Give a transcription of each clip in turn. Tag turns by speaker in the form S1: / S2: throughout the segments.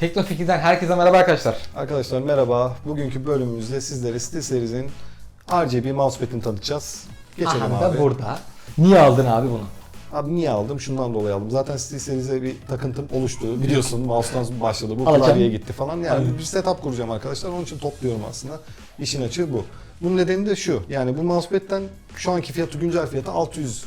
S1: Teknofikir'den herkese merhaba arkadaşlar.
S2: Arkadaşlar merhaba. Bugünkü bölümümüzde sizlere SteelSeries'in RGB mousepad'ini tanıtacağız. Geçelim
S1: Aha
S2: abi.
S1: da burada. Niye aldın abi bunu?
S2: Abi niye aldım? Şundan dolayı aldım. Zaten SteelSeries'e bir takıntım oluştu. Biliyorsun mouse'dan başladı. Bu
S1: Alacağım.
S2: klavyeye gitti falan. Yani bir setup kuracağım arkadaşlar. Onun için topluyorum aslında. İşin açığı bu. Bunun nedeni de şu. Yani bu mousepad'den şu anki fiyatı güncel fiyatı 600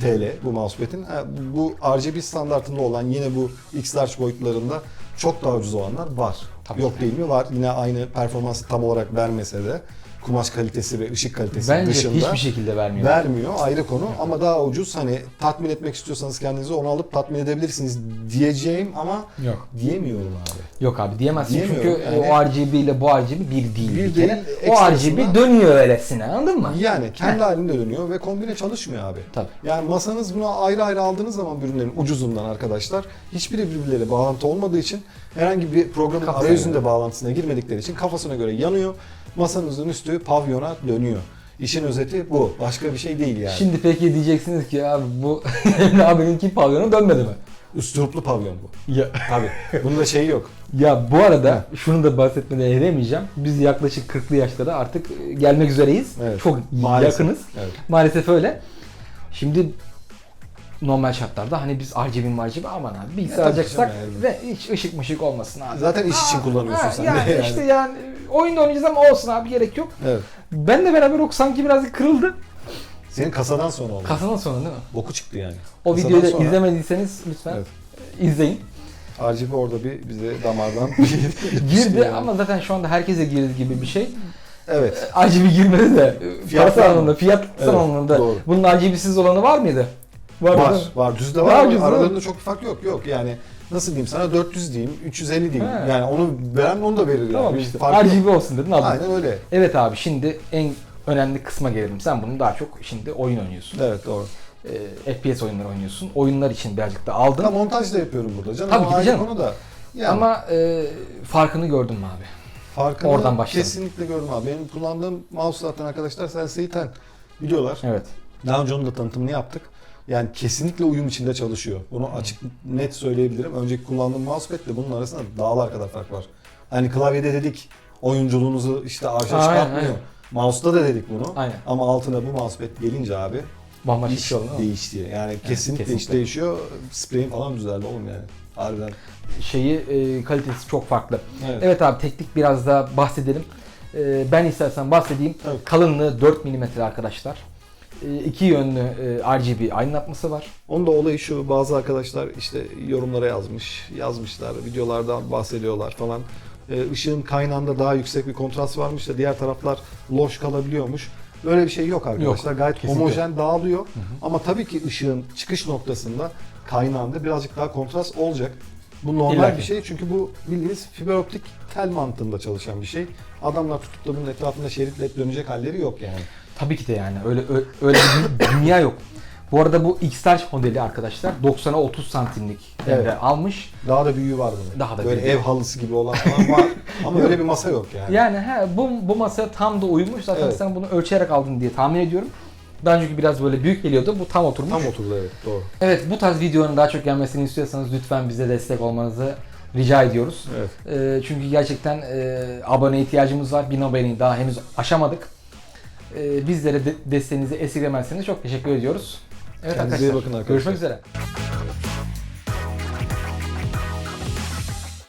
S2: TL bu mousepad'in. Ha, Bu RGB standartında olan yine bu X-Large boyutlarında çok daha ucuz olanlar var.
S1: Tabii
S2: Yok değil mi? Var. Yine aynı performansı tam olarak vermese de kumaş kalitesi ve ışık kalitesi
S1: Bence
S2: dışında
S1: hiçbir şekilde vermiyor.
S2: vermiyor ayrı konu ama daha ucuz hani tatmin etmek istiyorsanız kendinizi onu alıp tatmin edebilirsiniz diyeceğim ama
S1: Yok.
S2: diyemiyorum abi.
S1: Yok abi diyemezsin çünkü
S2: yani.
S1: o RGB ile bu RGB bir değil.
S2: Bir
S1: bir kere.
S2: değil,
S1: O
S2: ekstrasına-
S1: RGB dönüyor öylesine anladın mı?
S2: Yani kendi halinde dönüyor ve kombine çalışmıyor abi.
S1: Tabii.
S2: Yani masanız buna ayrı ayrı aldığınız zaman ürünlerin ucuzundan arkadaşlar hiçbiri birbirleriyle bağlantı olmadığı için herhangi bir programın
S1: Kafasına
S2: arayüzünde bağlantısına girmedikleri için kafasına göre yanıyor. Masanızın üstü pavyona dönüyor. İşin özeti bu. Başka bir şey değil yani.
S1: Şimdi peki diyeceksiniz ki abi bu Emre abininki pavyona dönmedi mi?
S2: Üstüruplu pavyon bu.
S1: Ya,
S2: Tabii. Bunda şey yok.
S1: ya bu arada şunu da bahsetmeden edemeyeceğim. Biz yaklaşık 40'lı yaşlara artık gelmek üzereyiz.
S2: Evet.
S1: Çok
S2: Maalesef.
S1: yakınız.
S2: Evet.
S1: Maalesef öyle. Şimdi normal şartlarda hani biz RGB margb aman abi bilgisayar
S2: tabii
S1: alacaksak
S2: canım
S1: ve hiç ışık mışık olmasın abi.
S2: Zaten iş için kullanıyorsun sen
S1: yani,
S2: de yani.
S1: işte yani oyun da oynayacağız ama olsun abi gerek yok.
S2: Evet.
S1: Ben de beraber o sanki birazcık kırıldı.
S2: Senin kasadan sonra oldu.
S1: Kasadan sonra değil mi?
S2: Boku çıktı yani.
S1: O
S2: Kasadan
S1: videoyu da
S2: sonra
S1: izlemediyseniz lütfen
S2: Evet.
S1: izleyin.
S2: RGB orada bir bize damardan
S1: Girdi
S2: yani.
S1: ama zaten şu anda herkese girdi gibi bir şey.
S2: Evet.
S1: RGB girmedi de
S2: Fiyat
S1: parası
S2: var mı?
S1: anlamında, fiyat
S2: Evet,
S1: anlamında.
S2: doğru.
S1: Bunun RGB'siz olanı var mıydı? Var.
S2: Var. Var. Var.
S1: Var,
S2: ama
S1: düz de var.
S2: Aralarında çok bir fark yok. Yok yani nasıl diyeyim sana 400 diyeyim, 350 diyeyim.
S1: He.
S2: Yani onu veren onu da verir
S1: Tamam
S2: yani.
S1: İşte.
S2: fark.
S1: RGB olsun dedin aldın.
S2: Aynen öyle.
S1: Evet abi şimdi en önemli kısma gelelim. Sen bunu daha çok şimdi oyun oynuyorsun.
S2: Evet doğru.
S1: Ee, FPS oyunları oynuyorsun. Oyunlar için birazcık da aldın.
S2: Da montaj da yapıyorum burada canım.
S1: Tabii ki canım.
S2: konu da. Yani
S1: Ama e, farkını gördün mü abi?
S2: farkını
S1: oradan başlayalım.
S2: kesinlikle gördüm abi. Benim kullandığım mouse zaten arkadaşlar Sensei 10 biliyorlar.
S1: Evet.
S2: Daha önce onun da tanıtımını yaptık. Yani kesinlikle uyum içinde çalışıyor. Bunu açık net söyleyebilirim. Önceki kullandığım mousepad ile bunun arasında dağlar kadar fark var. Hani klavyede dedik oyunculuğunuzu işte arşa
S1: Aynen,
S2: çıkartmıyor.
S1: aynen.
S2: Mouse'da da dedik bunu.
S1: Aynen.
S2: Ama altına bu mousepad gelince abi
S1: Bambaşka bir
S2: iş
S1: şey oldu.
S2: değişti. Yani kesinlikle,
S1: kesinlikle.
S2: iş değişiyor. Spreyim falan düzeldi oğlum yani. Harbiden.
S1: Şeyi e, kalitesi çok farklı.
S2: Evet.
S1: Evet abi teknik biraz daha bahsedelim. E, ben istersen bahsedeyim.
S2: Evet.
S1: Kalınlığı 4 mm arkadaşlar. E, iki yönlü e, RGB aydınlatması var.
S2: Onun da olayı şu bazı arkadaşlar işte yorumlara yazmış, yazmışlar, videolardan bahsediyorlar falan. Ee, ışığın kaynağında daha yüksek bir kontrast varmış da diğer taraflar loş kalabiliyormuş. Böyle bir şey yok arkadaşlar.
S1: Yok,
S2: Gayet
S1: kesinlikle.
S2: homojen dağılıyor. Ama tabii ki ışığın çıkış noktasında kaynağında birazcık daha kontrast olacak. Bu normal
S1: İlla ki.
S2: bir şey çünkü bu bildiğiniz fiber optik tel mantığında çalışan bir şey. Adamlar tutup da bunun etrafında şerit led dönecek halleri yok yani.
S1: Tabii ki de yani öyle öyle bir dü- dünya yok. Bu arada bu X-Large modeli arkadaşlar 90'a 30 santimlik
S2: Evet.
S1: almış.
S2: Daha da büyüğü var bunun.
S1: Daha da
S2: Böyle
S1: büyüğü.
S2: ev halısı gibi olan falan var. Ama öyle bir masa yok yani.
S1: Yani he, bu, bu masaya tam da uymuş. Zaten
S2: Evet.
S1: sen bunu ölçerek aldın diye tahmin ediyorum. Daha önceki biraz böyle büyük geliyordu. Bu tam oturmuş.
S2: Tam oturdu evet doğru.
S1: Evet bu tarz videoların daha çok gelmesini istiyorsanız lütfen bize destek olmanızı rica ediyoruz.
S2: Evet.
S1: Ee, çünkü gerçekten e, abone ihtiyacımız var. Bin aboneyi daha henüz aşamadık. Ee, bizlere de- desteğinizi esirgemezseniz çok teşekkür ediyoruz. Evet
S2: Kendinize
S1: arkadaşlar.
S2: bakın arkadaşlar.
S1: Görüşmek üzere.